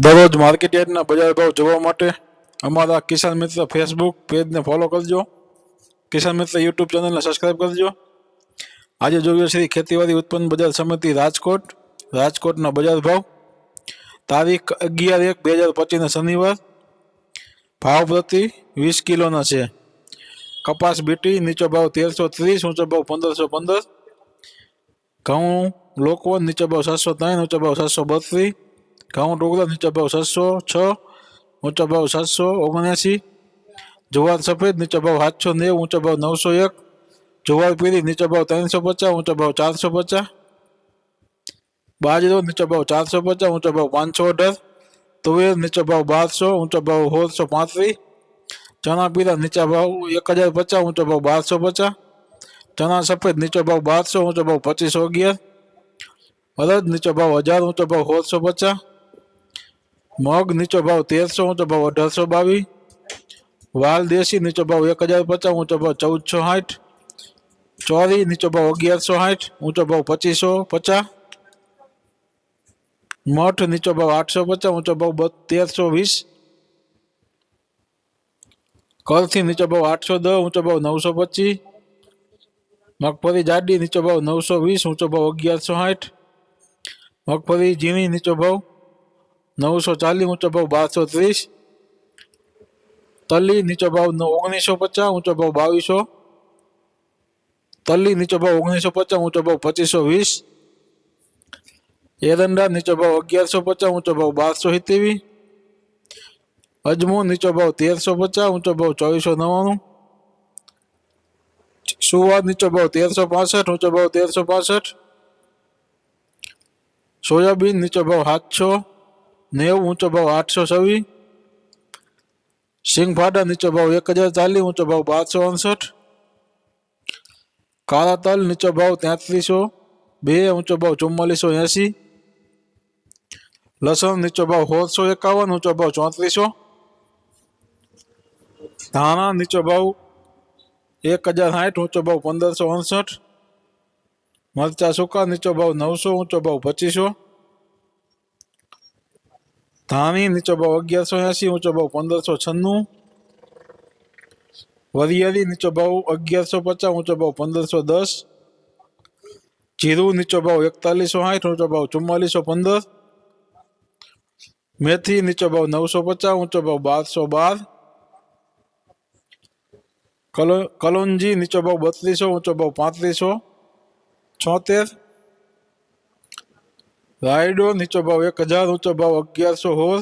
દરરોજ માર્કેટ યાર્ડના બજાર ભાવ જોવા માટે અમાર આ કિસાન મિત્ર ફેસબુક પેજ ને ફોલો કરજો કિસાન મિત્ર YouTube ચેનલ ને સબ્સ્ક્રાઇબ કરજો આજે જો શ્રી ખેતીવાડી ઉત્પન્ન બજાર સમિતિ રાજકોટ રાજકોટ નો બજાર ભાવ તારીખ 11/1/2025 ને શનિવાર ભાવ પ્રતિ 20 કિલો ના છે કપાસ બીટી નીચો ભાવ 1330 ઉંચો ભાવ 1515 ઘઉં લોકવાળ નીચો ભાવ 703 ઉંચો ભાવ 732 કાઉન્ટ ઓગણત્રીસ ભાવ સાતસો છ ઊંચા ભાવ સાતસો ઓગણએંસી જુવાર સફેદ નીચા ભાવ સાતસો નેવું ઊંચા ભાવ નવસો એક જુવાર પીળી નીચા ભાવ ત્રણસો પચાસ ઊંચા ભાવ ચારસો પચાસ બાજરો નીચા ભાવ ચારસો પચાસ ઊંચા ભાવ પાંચસો અઢાર તુવેર નીચા ભાવ બારસો ઊંચા ભાવ સોળસો પાંત્રીસ ચણા પીળા નીચા ભાવ એક હજાર પચાસ ઊંચો ભાવ બારસો પચાસ ચણા સફેદ નીચો ભાવ બારસો ઊંચો ભાવ પચીસો અગિયાર અરદ નીચો ભાવ હજાર ઊંચો ભાવ સોળસો પચાસ મગ નીચો ભાવ તેરસો ઊંચો ભાવ અઢારસો બાવીસ વાલ દેશી નીચો ભાવ એક હજાર પચાસ ઊંચો ભાવ ચૌદસો સાઠ ચોરી નીચો ભાવ અગિયારસો સાઠ ઊંચો ભાવ પચીસો પચાસ મઠ નીચો ભાવ આઠસો પચાસ ઊંચો ભાવ તેરસો વીસ કરથી નીચો ભાવ આઠસો દસ ઊંચો ભાવ નવસો પચીસ મગફળી જાડી નીચો ભાવ નવસો વીસ ઊંચો ભાવ અગિયારસો સાઠ મગફળી ઝીણી નીચો ભાવ નવસો ચાલીસ ઊંચો ભાવ બારસો ત્રીસ તલી નીચો ભાવ ઓગણીસો પચાસ ઊંચો ભાવ બાવીસો તલી નીચો ભાવ ઓગણીસો પચાસ ઊંચો ભાવ પચીસો વીસ એરંડા નીચો ભાવ અગિયારસો પચાસ ઊંચો ભાવ બારસો સિત્તેવી અજમો નીચો ભાવ તેરસો પચાસ ઊંચો ભાવ ચોવીસો નવ્વાણું સુવાદ નીચો ભાવ તેરસો પાસઠ ઊંચો ભાવ તેરસો પાસઠ સોયાબીન નીચો ભાવ સાતસો નેવું ઊંચો ભાવ આઠસો છવ્વીસ સિંગ નીચો ભાવ એક હજાર ચાલીસ ઊંચો ભાવ બારસો અડસઠ કાળા તલ નીચો ભાવ તેત્રીસો બે ઊંચો ભાવ ચુમ્માલીસો એંસી લસણ નીચો ભાવ સોળસો એકાવન ઊંચો ભાવ ચોત્રીસો ધાણા નીચો ભાવ એક હજાર સાઠ ઊંચો ભાવ પંદરસો અડસઠ મરચા સૂકા નીચો ભાવ નવસો ઊંચો ભાવ પચીસો धामी नीचो भाव अगर सौ एसी ऊंचो भाव पंदर सौ छन्नू वरियाली नीचो भाव अगियार सौ पचास ऊंचो भाव पंदर सौ दस जीरू नीचो भाव एकतालीसो आठ ऊंचो भाव चुम्मालीसो पंदर मेथी नीचो भाव नौ सौ पचास ऊंचो भाव बार सौ बार कलो कलोंजी नीचो भाव बत्रीसो ऊंचो भाव पात्रीसो छोतेर રાયડો નીચો ભાવ એક હજાર ઊંચો ભાવ અગિયારસો હોર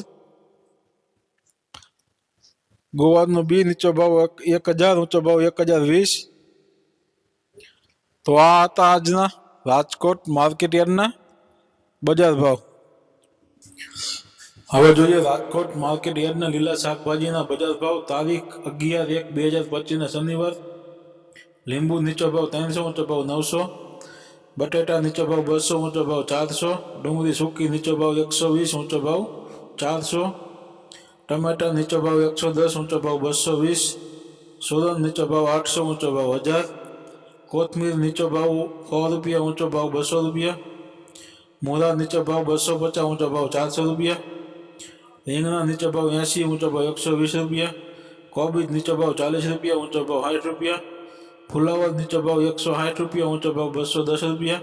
ગોવારનો બી નીચો ભાવ એક હજાર ઊંચો ભાવ એક હજાર વીસ તો આ હતા આજના રાજકોટ માર્કેટ યાર્ડના બજાર ભાવ હવે જોઈએ રાજકોટ માર્કેટ યાર્ડના લીલા શાકભાજીના બજાર ભાવ તારીખ અગિયાર એક બે હજાર પચીસના શનિવાર લીંબુ નીચો ભાવ ત્રણસો ઊંચો ભાવ નવસો बटेटा नीचो भाव बसो ऊंचो भाव चार सौ डूंगी सूकी नीचो भाव एक सौ वीस ऊंचो भाव चार सौ टमाटा नीचो भाव एक सौ दस ऊंचो भाव बसो वीस सोलन नीचो भाव आठ सौ ऊंचो भाव हजार कोथमीर नीचो भाव सौ रुपया ऊंचो भाव बसो रुपया मोरा नीचो भाव बसो पचास ऊंचो भाव चार सौ रुपया रींगणा नीचो भाव एशी ऊंचो भाव एक सौ वीस रुपया कोबीज नीचो भाव चालीस रुपया ऊंचो भाव साठ रुपया फुलावर नीचे भाव एक सौ साठ रुपया ऊंचा भाव बसो दस रुपया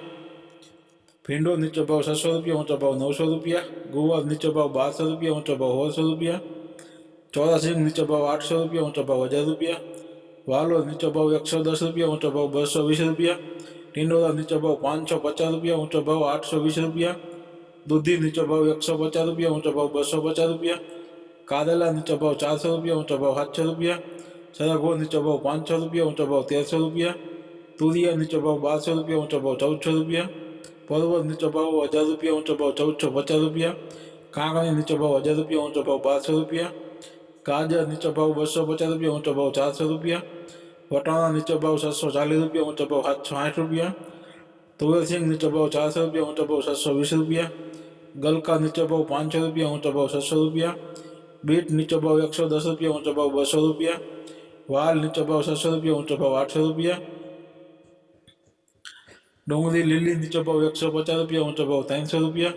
भिंडो नीचो भाव छह सौ रुपया ऊंचा भाव नौ सौ रुपया गुवाल नीचे भाव बार सौ रुपया ऊंचा भाव सौ रुपया चौदह सिंह नीचे भाव आठ सौ रुपया ऊंचा भाव हजार रुपया वालो नीचे भाव एक सौ दस रुपया ऊंचा भाव बसो बीस रुपया टिंडोला नीचे भाव पाँच सौ पचास रुपया ऊंचा भाव आठ सौ बीस रुपया दूधी नीचे भाव एक सौ पचास रुपया ऊंचा भाव बसो पचास रुपया कादला नीचे भाव चार सौ रुपया ऊंचा भाव सात सौ रुपया छा गो नीचे भाव पाँच छः रुपया ऊँचा भाव तेरह सौ रुपया तूरिया नीचे भाव बारह सौ रुपया ऊँचा भाव चौदह छः रुपया परवल नीचे भाव हज़ार रुपया ऊँचा भाव चौदह छः पचास रुपया कांगड़ी नीचे भाव हज़ार रुपया ऊँचा भाव बारह सौ रुपया गाजर नीचे भाव बसौ पचास रुपया ऊँचा भाव चार सौ रुपया वटाणा नीचे भाव सात सौ चालीस रुपया ऊँचा भाव सात सौ आठ रुपया तुवर सिंह नीचे भाव चार सौ रुपया ऊँचा भाव सात सौ बीस रुपया गलका नीचे भाव पाँच सौ रुपया ऊँचा भाव सात सौ रुपया बीट नीचे भाव एक सौ दस रुपया ऊँचा भाव बसौ रुपया वाल नीचे भाव सात सौ रुपया ऊंचा भाव आठ सौ रुपया डोंगरी लीली नीचे भाव एक सौ पचास रुपया ऊंचा भाव तीन सौ रुपया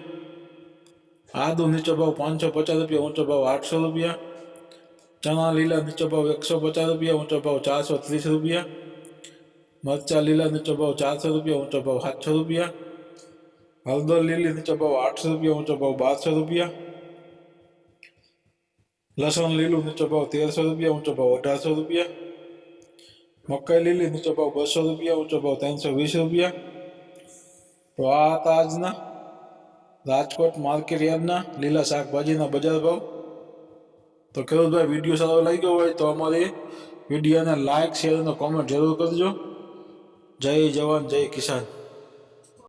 आदू नीचे भाव पाँच सौ पचास रुपया ऊंचा भाव आठ सौ रुपया चना लीला नीचे भाव एक सौ पचास रुपया ऊंचा भाव चार सौ तीस रुपया मरचा लीला नीचे भाव चार सौ रुपया ऊंचा भाव सात सौ रुपया हल्दर लीली नीचे भाव आठ सौ रुपया ऊंचा भाव बारह सौ रुपया લસણ લીલું નીચો ભાવ તેરસો રૂપિયા ઊંચો ભાવ અઢારસો રૂપિયા મકાઈ લીલી નીચો ભાવ બસો રૂપિયા ઊંચો ભાવ ત્રણસો વીસ રૂપિયા તો આ હતા આજના રાજકોટ માર્કેટ યાર્ડના લીલા શાકભાજીના બજાર ભાવ તો ખેડૂતભાઈ વિડીયો સારો લાગ્યો હોય તો અમારી વિડીયોને લાઇક શેર અને કોમેન્ટ જરૂર કરજો જય જવાન જય કિસાન